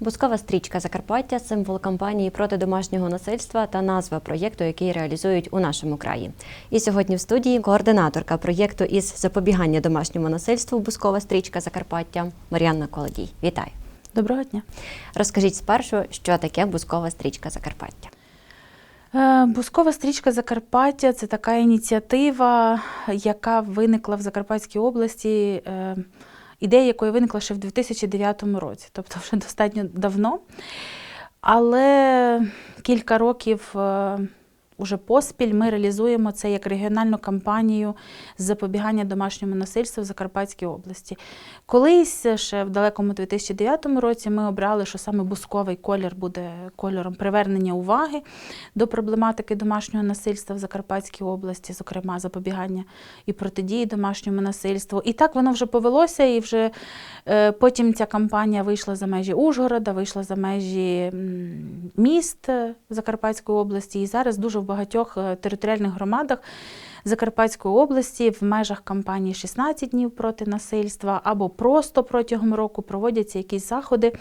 Бускова стрічка Закарпаття символ кампанії проти домашнього насильства та назва проєкту, який реалізують у нашому краї. І сьогодні в студії координаторка проєкту із запобігання домашньому насильству Бускова стрічка Закарпаття Мар'янна Колодій. Вітаю! Доброго дня. Розкажіть спершу, що таке Бускова стрічка Закарпаття. Е, Бускова стрічка Закарпаття це така ініціатива, яка виникла в Закарпатській області, е, ідея якої виникла ще в 2009 році, тобто вже достатньо давно. Але кілька років е, уже поспіль ми реалізуємо це як регіональну кампанію з запобігання домашньому насильству в Закарпатській області. Колись ще в далекому 2009 році ми обрали, що саме бусковий колір буде кольором привернення уваги до проблематики домашнього насильства в Закарпатській області, зокрема запобігання і протидії домашньому насильству. І так воно вже повелося, і вже е, потім ця кампанія вийшла за межі Ужгорода, вийшла за межі міст е, Закарпатської області. І зараз дуже в багатьох е, територіальних громадах Закарпатської області в межах кампанії 16 днів проти насильства або просто протягом року проводяться якісь заходи,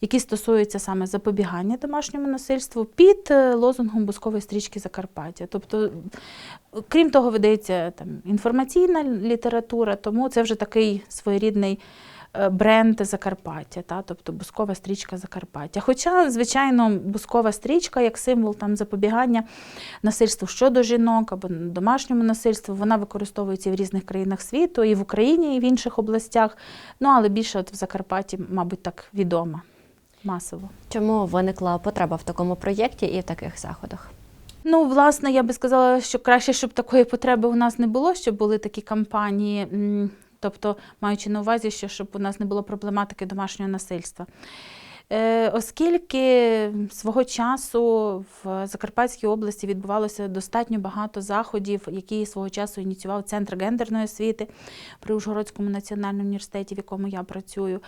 які стосуються саме запобігання домашньому насильству під е, лозунгом бускової стрічки Закарпаття. Тобто, крім того, видається там інформаційна література, тому це вже такий своєрідний бренд Закарпаття, та, тобто бускова стрічка Закарпаття. Хоча, звичайно, бускова стрічка як символ там, запобігання насильству щодо жінок або домашньому насильству, вона використовується в різних країнах світу, і в Україні, і в інших областях. Ну, але більше от в Закарпатті, мабуть, так відома масово. Чому виникла потреба в такому проєкті і в таких заходах? Ну, власне, я би сказала, що краще, щоб такої потреби у нас не було, щоб були такі кампанії, тобто маючи на увазі, що щоб у нас не було проблематики домашнього насильства. Е, Оскільки свого часу в Закарпатській області відбувалося достатньо багато заходів, які свого часу ініціював Центр гендерної освіти при Ужгородському національному університеті, в якому я працюю,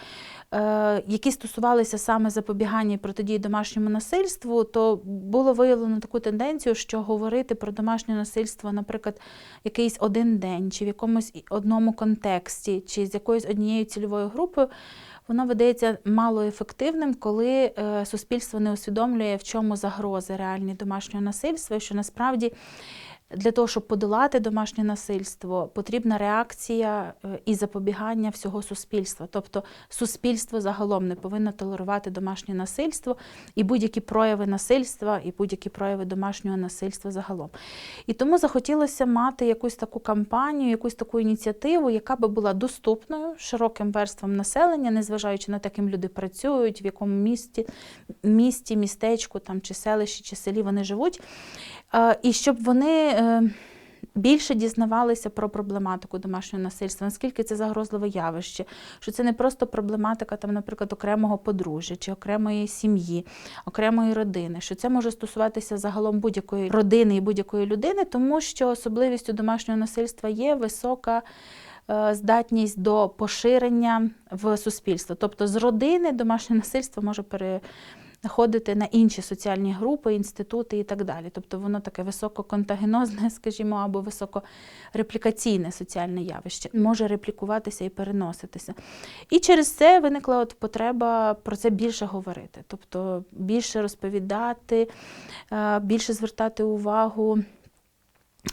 е, які стосувалися саме запобігання і протидії домашньому насильству, то було виявлено таку тенденцію, що говорити про домашнє насильство, наприклад, якийсь один день, чи в якомусь одному контексті, чи з якоюсь однією цільовою групою, воно видається малоефективним, коли е, суспільство не усвідомлює, в чому загрози реальні домашнього насильства, що насправді для того, щоб подолати домашнє насильство, потрібна реакція е, і запобігання всього суспільства. Тобто суспільство загалом не повинно толерувати домашнє насильство і будь-які прояви насильства, і будь-які прояви домашнього насильства загалом. І тому захотілося мати якусь таку кампанію, якусь таку ініціативу, яка би була доступною широким верствам населення, незважаючи на те, ким люди працюють, в якому місті, місті, містечку там, чи селищі, чи селі вони живуть. І щоб вони е, більше дізнавалися про проблематику домашнього насильства, наскільки це загрозливе явище, що це не просто проблематика, там, наприклад, окремого подружжя чи окремої сім'ї, окремої родини, що це може стосуватися загалом будь-якої родини і будь-якої людини, тому що особливістю домашнього насильства є висока. е, Здатність до поширення в суспільство. Тобто з родини домашнє насильство може переходити на інші соціальні групи, інститути і так далі. Тобто воно таке висококонтагенозне, скажімо, або високореплікаційне соціальне явище, може реплікуватися і переноситися. І через це виникла от потреба про це більше говорити, тобто більше розповідати, е, більше звертати увагу.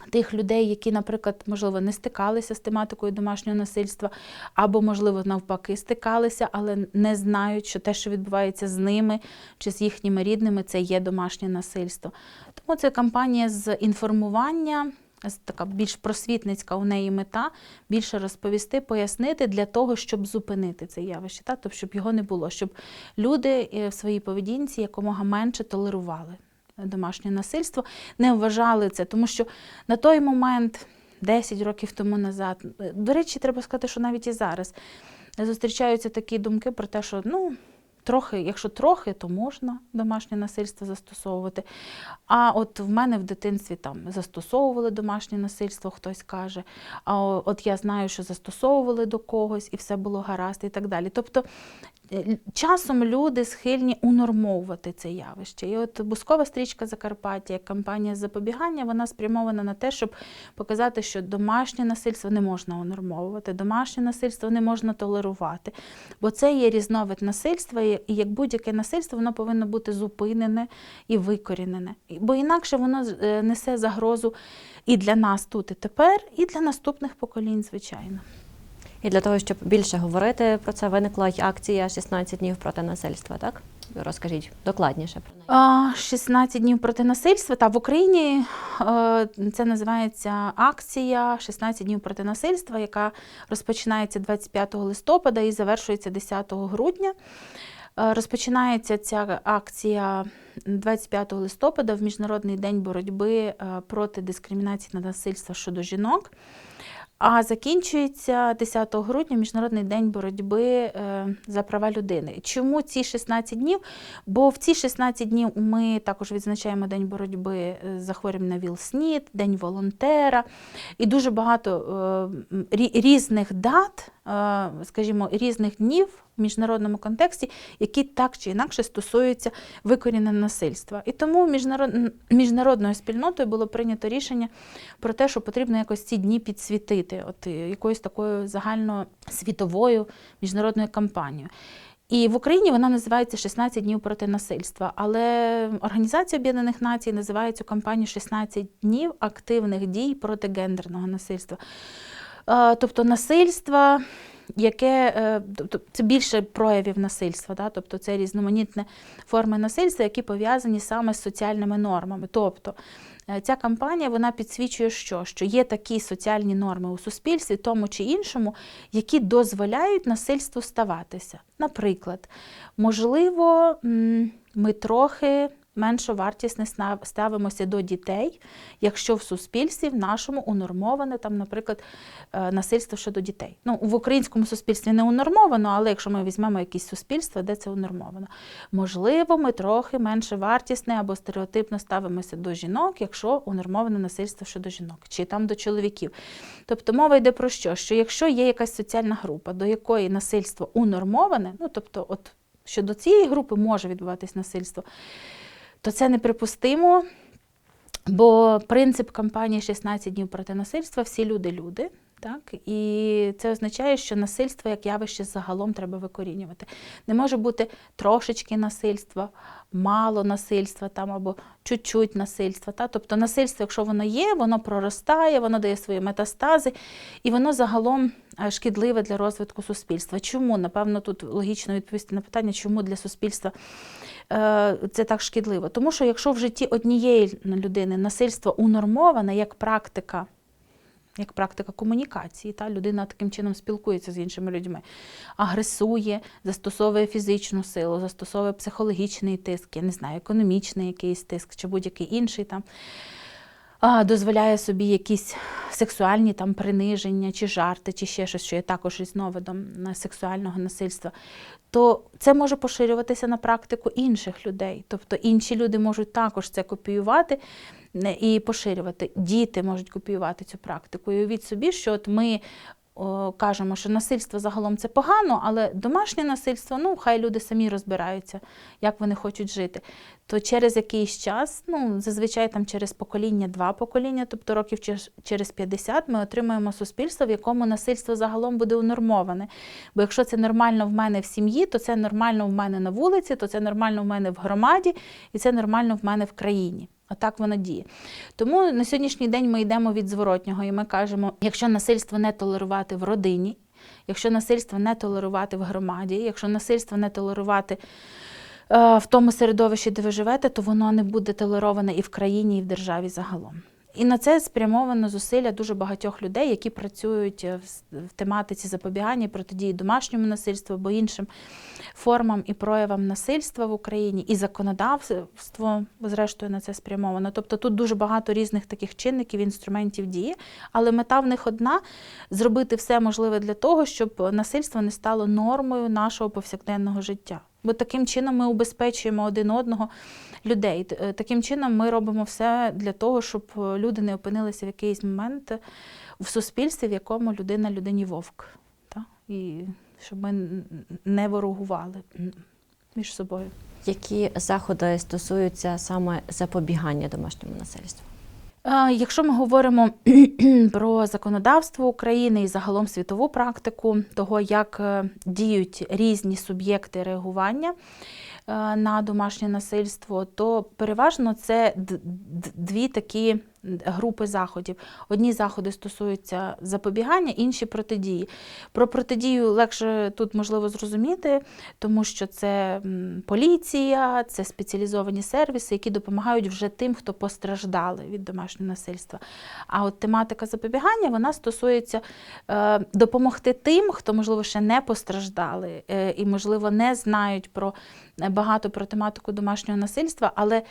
Тих людей, які, наприклад, можливо, не стикалися з тематикою домашнього насильства, або, можливо, навпаки, стикалися, але не знають, що те, що відбувається з ними чи з їхніми рідними, це є домашнє насильство. Тому це кампанія з інформування, така більш просвітницька у неї мета, більше розповісти, пояснити для того, щоб зупинити це явище, та? тобто, щоб його не було, щоб люди е, в своїй поведінці якомога менше толерували домашнє насильство, не вважали це, тому що на той момент, 10 років тому назад, до речі, треба сказати, що навіть і зараз зустрічаються такі думки про те, що ну. Трохи, якщо трохи, то можна домашнє насильство застосовувати. А от в мене в дитинстві там застосовували домашнє насильство, хтось каже. А от я знаю, що застосовували до когось, і все було гаразд, і так далі. Тобто часом люди схильні унормовувати це явище. І от бускова стрічка Закарпаття, як кампанія запобігання, вона спрямована на те, щоб показати, що домашнє насильство не можна унормовувати, домашнє насильство не можна толерувати. Бо це є різновид насильства, і і як будь-яке насильство, воно повинно бути зупинене і викорінене. Бо інакше воно е, несе загрозу і для нас тут і тепер, і для наступних поколінь, звичайно. І для того, щоб більше говорити про це, виникла й акція «16 днів проти насильства. Так розкажіть докладніше про неї. 16 днів проти насильства. Та в Україні е, це називається акція 16 днів проти насильства, яка розпочинається 25 листопада і завершується 10 грудня. Е, Розпочинається ця акція 25 листопада в Міжнародний день боротьби е, проти дискримінації та насильства щодо жінок. А закінчується 10 грудня Міжнародний день боротьби е, за права людини. Чому ці 16 днів? Бо в ці 16 днів ми також відзначаємо День боротьби за з захворюванням на ВІЛ-СНІД, День волонтера і дуже багато е, рі- різних дат, е, скажімо, різних днів міжнародному контексті, які так чи інакше стосуються викорінення насильства. І тому міжнарод... міжнародною спільнотою було прийнято рішення про те, що потрібно якось ці дні підсвітити, от е, якоюсь такою загальносвітовою міжнародною кампанією. І в Україні вона називається «16 днів проти насильства. Але Організація Об'єднаних Націй називає цю кампанію «16 днів активних дій проти гендерного насильства. Е, Тобто насильство, яке е, тобто це більше проявів насильства, да? тобто це різноманітні форми насильства, які пов'язані саме з соціальними нормами. Тобто е, ця кампанія вона підсвічує, що? що є такі соціальні норми у суспільстві, тому чи іншому, які дозволяють насильству ставатися. Наприклад, можливо, ми трохи менше вартісне ставимося до дітей, якщо в суспільстві в нашому унормоване там, наприклад, е, насильство щодо дітей. Ну, в українському суспільстві не унормовано, але якщо ми візьмемо якісь суспільство, де це унормовано, можливо, ми трохи менше вартісне або стереотипно ставимося до жінок, якщо унормоване насильство щодо жінок, чи там до чоловіків. Тобто мова йде про що? Що якщо є якась соціальна група, до якої насильство унормоване, ну тобто, от щодо цієї групи може відбуватись насильство, то це неприпустимо. Бо принцип кампанії «16 днів проти насильства всі люди люди. Так? І це означає, що насильство як явище загалом треба викорінювати. Не може бути трошечки насильства, мало насильства там, або чуть-чуть насильства. Та? Тобто насильство, якщо воно є, воно проростає, воно дає свої метастази, і воно загалом е, шкідливе для розвитку суспільства. Чому? Напевно, тут логічно відповісти на питання, чому для суспільства е, це так шкідливо. Тому що якщо в житті однієї людини насильство унормоване як практика, як практика комунікації, та людина таким чином спілкується з іншими людьми, агресує, застосовує фізичну силу, застосовує психологічний тиск, я не знаю, економічний якийсь тиск чи будь-який інший там. Дозволяє собі якісь сексуальні там приниження, чи жарти, чи ще щось, що є також різновидом сексуального насильства, то це може поширюватися на практику інших людей. Тобто інші люди можуть також це копіювати і поширювати. Діти можуть копіювати цю практику. І уявіть собі, що от ми кажемо, що насильство загалом це погано, але домашнє насильство, ну хай люди самі розбираються, як вони хочуть жити. То через якийсь час, ну зазвичай там через покоління, два покоління, тобто років через 50, ми отримаємо суспільство, в якому насильство загалом буде унормоване. Бо якщо це нормально в мене в сім'ї, то це нормально в мене на вулиці, то це нормально в мене в громаді, і це нормально в мене в країні. Отак воно діє. Тому на сьогоднішній день ми йдемо від зворотнього, і ми кажемо, якщо насильство не толерувати в родині, якщо насильство не толерувати в громаді, якщо насильство не толерувати е, в тому середовищі, де ви живете, то воно не буде толероване і в країні, і в державі загалом. І на це спрямовано зусилля дуже багатьох людей, які працюють е, в тематиці запобігання і протидії домашньому насильству або іншим формам і проявам насильства в Україні, і законодавство, зрештою, на це спрямовано. Тобто тут дуже багато різних таких чинників, інструментів дії, але мета в них одна зробити все можливе для того, щоб насильство не стало нормою нашого повсякденного життя. Бо таким чином ми убезпечуємо один одного людей. Е, Таким чином ми робимо все для того, щоб е, люди не опинилися в якийсь момент в суспільстві, в якому людина людині вовк. Та? І щоб ми не ворогували між собою. Які заходи стосуються саме запобігання домашньому насильству? Якщо ми говоримо про законодавство України і загалом світову практику того, як е, діють різні суб'єкти реагування е, на домашнє насильство, то переважно це дві такі групи заходів. Одні заходи стосуються запобігання, інші протидії. Про протидію легше тут можливо зрозуміти, тому що це поліція, це спеціалізовані сервіси, які допомагають вже тим, хто постраждали від домашнього насильства. А от тематика запобігання вона стосується е, допомогти тим, хто, можливо, ще не постраждали е, і, можливо, не знають про е, багато про тематику домашнього насильства, але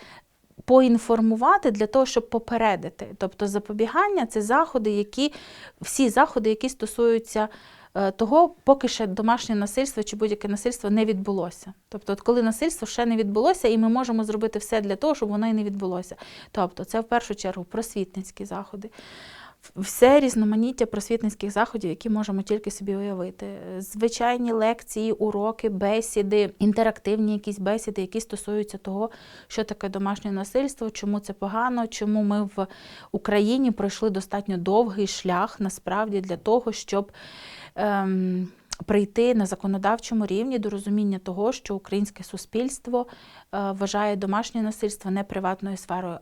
поінформувати для того, щоб попередити. Тобто запобігання це заходи, які всі заходи, які стосуються е, того, поки ще домашнє насильство чи будь-яке насильство не відбулося. Тобто, от коли насильство ще не відбулося, і ми можемо зробити все для того, щоб воно і не відбулося. Тобто, це в першу чергу просвітницькі заходи. Все різноманіття просвітницьких заходів, які можемо тільки собі уявити. Звичайні лекції, уроки, бесіди, інтерактивні якісь бесіди, які стосуються того, що таке домашнє насильство, чому це погано, чому ми в Україні пройшли достатньо довгий шлях насправді для того, щоб ем, прийти на законодавчому рівні до розуміння того, що українське суспільство е, вважає домашнє насильство не приватною сферою,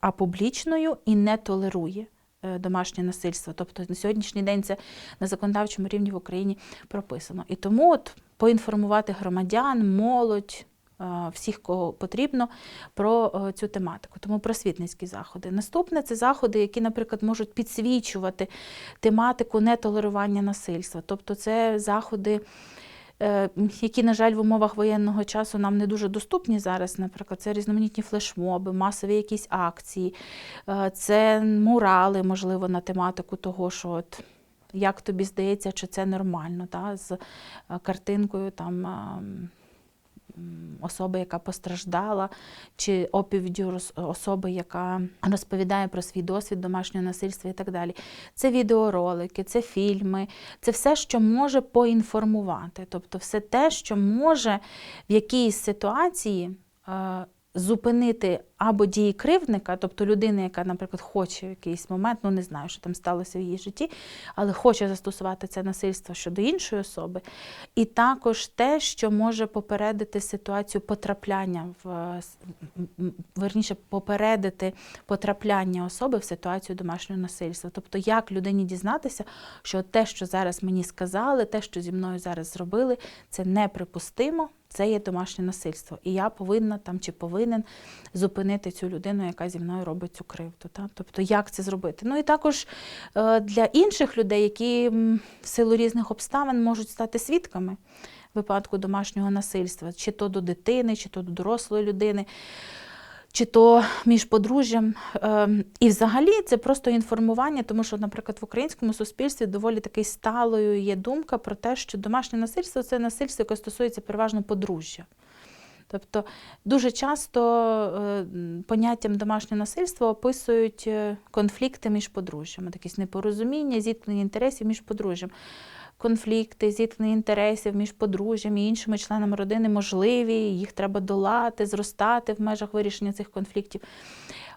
а, публічною і не толерує домашнє насильство. Тобто на сьогоднішній день це на законодавчому рівні в Україні прописано. І тому от поінформувати громадян, молодь. е, Всіх, кого потрібно, про е, цю тематику, тому просвітницькі заходи. Наступне це заходи, які, наприклад, можуть підсвічувати тематику нетолерування насильства. Тобто, це заходи, е, які, на жаль, в умовах воєнного часу нам не дуже доступні зараз. Наприклад, це різноманітні флешмоби, масові якісь акції, е, це мурали, можливо, на тематику того, що от. Як тобі здається, чи це нормально, та, з е, картинкою там ем, особи, яка постраждала, чи оповіддю особи, яка розповідає про свій досвід домашнього насильства і так далі. Це відеоролики, це фільми, це все, що може поінформувати. Тобто все те, що може в якійсь ситуації. Зупинити або дії кривдника, тобто людини, яка, наприклад, хоче в якийсь момент, ну не знаю, що там сталося в її житті, але хоче застосувати це насильство щодо іншої особи, і також те, що може попередити ситуацію потрапляння в верніше попередити потрапляння особи в ситуацію домашнього насильства. Тобто, як людині дізнатися, що те, що зараз мені сказали, те, що зі мною зараз зробили, це неприпустимо. Це є домашнє насильство, і я повинна там чи повинен зупинити цю людину, яка зі мною робить цю кривду. Та? Тобто, як це зробити? Ну і також е, для інших людей, які в силу різних обставин можуть стати свідками випадку домашнього насильства, чи то до дитини, чи то до дорослої людини. Чи то між подружжям. Ем, І взагалі це просто інформування, тому що, наприклад, в українському суспільстві доволі такий сталою є думка про те, що домашнє насильство це насильство, яке стосується переважно подружжя. Тобто дуже часто е, поняттям домашнє насильство описують е, конфлікти між подружжями, якісь непорозуміння, зіткнення інтересів між подружжям. Конфлікти, зіткнення інтересів між подружжям і іншими членами родини можливі, їх треба долати, зростати в межах вирішення цих конфліктів.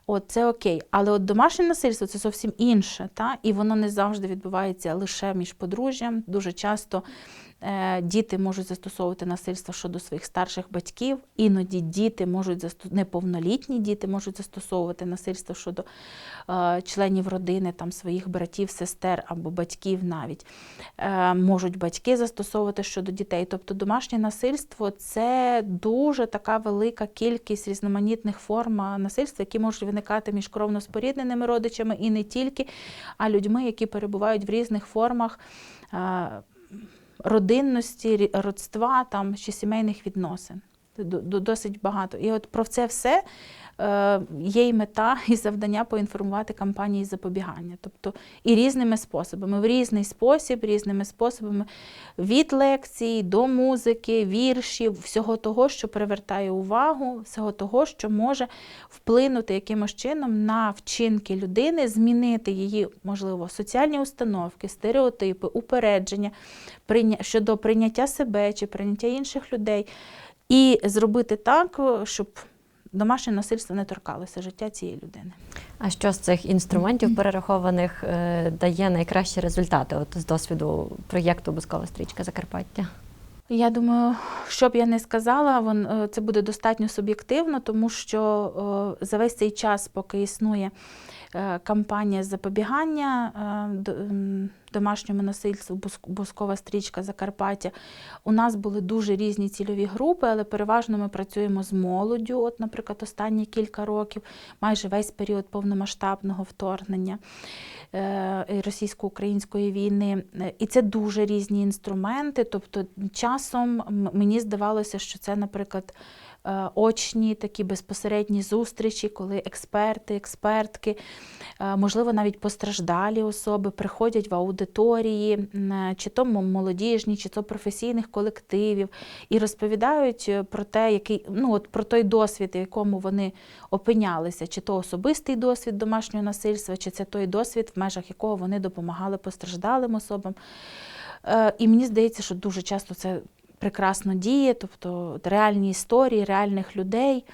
От це окей. Але от домашнє насильство це зовсім інше, та? і воно не завжди відбувається лише між подружжям. Дуже часто діти можуть застосовувати насильство щодо своїх старших батьків, іноді діти можуть неповнолітні діти можуть застосовувати насильство щодо е, членів родини, там своїх братів, сестер або батьків навіть. Е, можуть батьки застосовувати щодо дітей. Тобто домашнє насильство це дуже така велика кількість різноманітних форм насильства, які можуть виникати між кровно спорідненими родичами і не тільки, а людьми, які перебувають в різних формах. Родинності, родства там, чи сімейних відносин. Досить багато. І от про це все е, є і мета, і завдання поінформувати кампанії запобігання. Тобто і різними способами, в різний спосіб, різними способами від лекцій до музики, віршів, всього того, що привертає увагу, всього того, що може вплинути якимось чином на вчинки людини, змінити її, можливо, соціальні установки, стереотипи, упередження щодо прийняття себе чи прийняття інших людей, і зробити так, щоб домашнє насильство не торкалося життя цієї людини. А що з цих інструментів перерахованих е, дає найкращі результати от з досвіду проєкту Бускова стрічка Закарпаття? Я думаю, що б я не сказала, вон, е, це буде достатньо суб'єктивно, тому що е, за весь цей час, поки існує е, кампанія запобігання е, домашньому насильству, Буск- Бускова стрічка Закарпаття, у нас були дуже різні цільові групи, але переважно ми працюємо з молоддю. От, наприклад, останні кілька років, майже весь період повномасштабного вторгнення е, російсько-української війни. І це дуже різні інструменти. Тобто, часом мені здавалося, що це, наприклад, очні такі безпосередні зустрічі, коли експерти, експертки, е, можливо, навіть постраждалі особи приходять в аудиторії, е, чи то молодіжні, чи то професійних колективів, і розповідають е, про те, який ну от про той досвід, в якому вони опинялися, чи то особистий досвід домашнього насильства, чи це той досвід, в межах якого вони допомагали постраждалим особам. Е, І мені здається, що дуже часто це прекрасно діє, тобто реальні історії, реальних людей.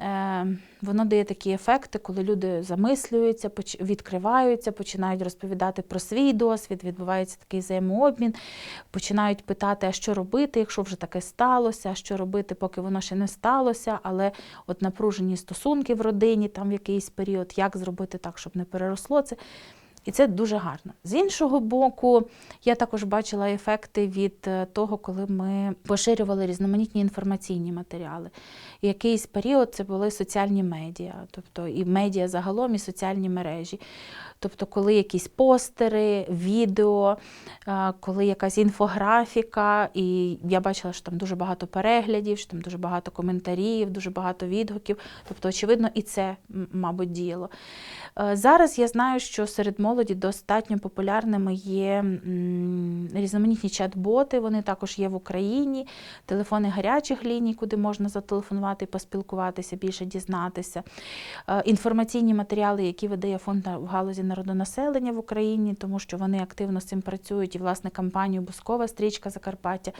Е, Воно дає такі ефекти, коли люди замислюються, відкриваються, починають розповідати про свій досвід, відбувається такий взаємообмін, починають питати, а що робити, якщо вже таке сталося, а що робити, поки воно ще не сталося, але от напружені стосунки в родині там в якийсь період, як зробити так, щоб не переросло це. І це дуже гарно. З іншого боку, я також бачила ефекти від е, того, коли ми поширювали різноманітні інформаційні матеріали. І якийсь період це були соціальні медіа, тобто і медіа загалом, і соціальні мережі. Тобто, коли якісь постери, відео, е, коли якась інфографіка, і я бачила, що там дуже багато переглядів, що там дуже багато коментарів, дуже багато відгуків. Тобто, очевидно, і це, мабуть, діяло. Е, Зараз я знаю, що серед молоді достатньо популярними є різноманітні чат-боти, вони також є в Україні, телефони гарячих ліній, куди можна зателефонувати поспілкуватися, більше дізнатися. Е, Інформаційні матеріали, які видає фонд в галузі народонаселення в Україні, тому що вони активно з цим працюють. І, власне, кампанію Бускова стрічка Закарпаття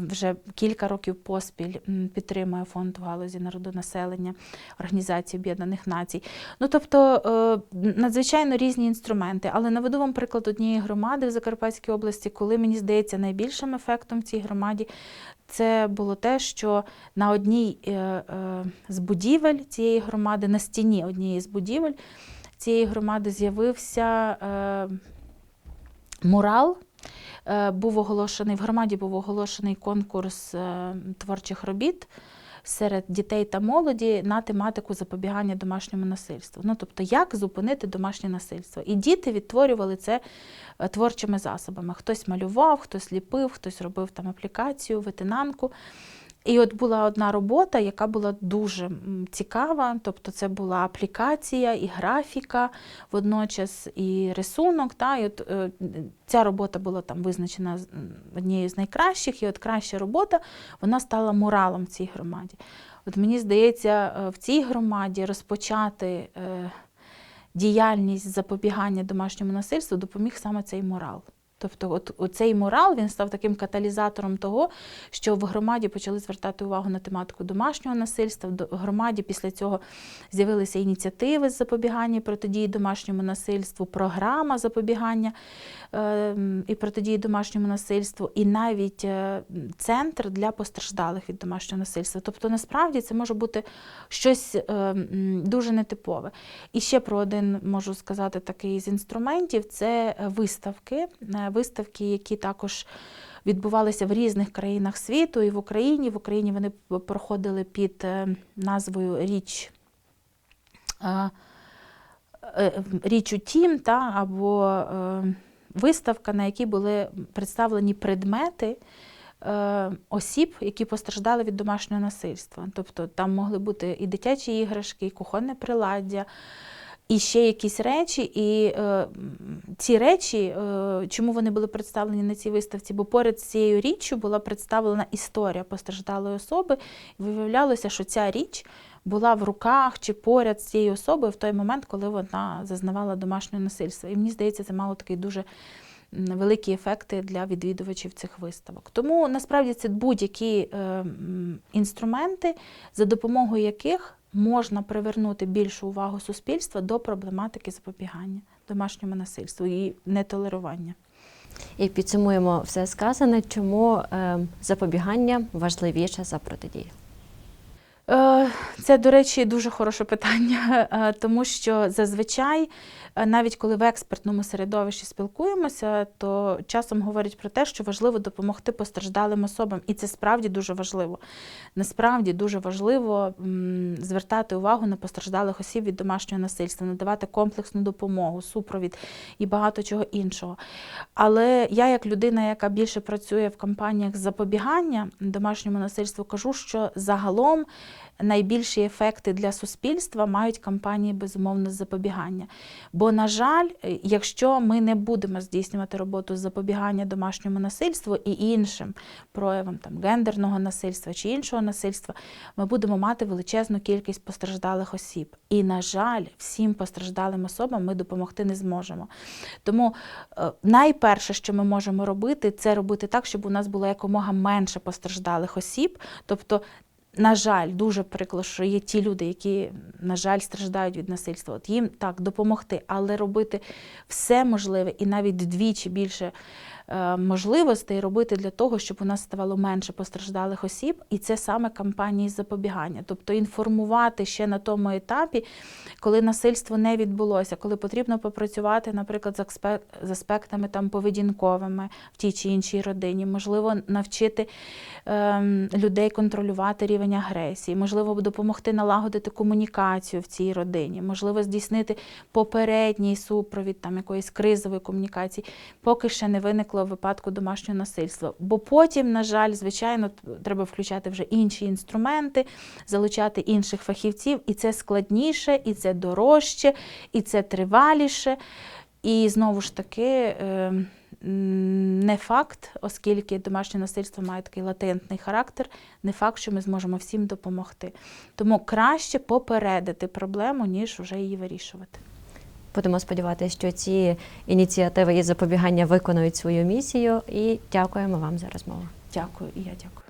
вже кілька років поспіль підтримує фонд в галузі народонаселення Організації Об'єднаних Націй. Ну, тобто е, надзвичайно різні інструменти. Але наведу вам приклад однієї громади в Закарпатській області, коли мені здається найбільшим ефектом в цій громаді це було те, що на одній е, е, з будівель цієї громади, на стіні однієї з будівель цієї громади з'явився е, мурал. Е, Був оголошений в громаді був оголошений конкурс е, творчих робіт серед дітей та молоді на тематику запобігання домашньому насильству. Ну тобто, як зупинити домашнє насильство. І діти відтворювали це творчими засобами. Хтось малював, хтось ліпив, хтось робив там аплікацію, витинанку. І от була одна робота, яка була дуже цікава. Тобто, це була аплікація і графіка, водночас і рисунок. Та, і от, е, ця робота була там визначена однією з найкращих, і от краща робота вона стала муралом в цій громаді. От мені здається, е, в цій громаді розпочати е, діяльність запобігання домашньому насильству допоміг саме цей мурал. Тобто, от цей мурал він став таким каталізатором того, що в громаді почали звертати увагу на тематику домашнього насильства. В громаді після цього з'явилися ініціативи з запобігання і протидії домашньому насильству, програма запобігання е, і протидії домашньому насильству, і навіть е, центр для постраждалих від домашнього насильства. Тобто, насправді це може бути щось е, дуже нетипове. І ще про один можу сказати такий з інструментів це е, виставки. Виставки, які також відбувалися в різних країнах світу і в Україні. В Україні вони проходили під е, назвою Річ. е, е, Річ у тім, та, або виставка, на якій були представлені предмети, осіб, які постраждали від домашнього насильства. Тобто там могли бути і дитячі іграшки, і кухонне приладдя. І ще якісь речі, і е, ці речі, е, чому вони були представлені на цій виставці? Бо поряд з цією річчю була представлена історія постраждалої особи, і виявлялося, що ця річ була в руках чи поряд з цією особою в той момент, коли вона зазнавала домашнього насильства. І мені здається, це мало такий дуже великі ефекти для відвідувачів цих виставок. Тому насправді це будь-які е, інструменти, за допомогою яких можна привернути більшу увагу суспільства до проблематики запобігання домашньому насильству і нетолерування. І підсумуємо все сказане, чому е, запобігання важливіше за протидію. Е, Це, до речі, дуже хороше питання, е, тому що зазвичай, е, навіть коли в експертному середовищі спілкуємося, то часом говорять про те, що важливо допомогти постраждалим особам, і це справді дуже важливо. Насправді дуже важливо звертати увагу на постраждалих осіб від домашнього насильства, надавати комплексну допомогу, супровід і багато чого іншого. Але я, як людина, яка більше працює в кампаніях запобігання домашньому насильству, кажу, що загалом найбільші ефекти для суспільства мають кампанії безумовно з запобігання. Бо, на жаль, якщо ми не будемо здійснювати роботу з запобігання домашньому насильству і іншим проявам там гендерного насильства чи іншого насильства, ми будемо мати величезну кількість постраждалих осіб. І, на жаль, всім постраждалим особам ми допомогти не зможемо. Тому е, найперше, що ми можемо робити, це робити так, щоб у нас було якомога менше постраждалих осіб. Тобто, на жаль, дуже прикро, що є ті люди, які, на жаль, страждають від насильства. От їм так допомогти, але робити все можливе і навіть вдвічі більше можливостей робити для того, щоб у нас ставало менше постраждалих осіб, і це саме кампанії запобігання. Тобто інформувати ще на тому етапі, коли насильство не відбулося, коли потрібно попрацювати, наприклад, з аспектами там поведінковими в тій чи іншій родині, можливо, навчити ем, людей контролювати рівень агресії, можливо, допомогти налагодити комунікацію в цій родині, можливо, здійснити попередній супровід там якоїсь кризової комунікації, поки ще не виникло випадку домашнього насильства. Бо потім, на жаль, звичайно, треба включати вже інші інструменти, залучати інших фахівців, і це складніше, і це дорожче, і це триваліше. І знову ж таки. е, Не факт, оскільки домашнє насильство має такий латентний характер, не факт, що ми зможемо всім допомогти. Тому краще попередити проблему, ніж вже її вирішувати. Будемо сподіватися, що ці ініціативи із запобігання виконують свою місію. І дякуємо вам за розмову. Дякую, і я дякую.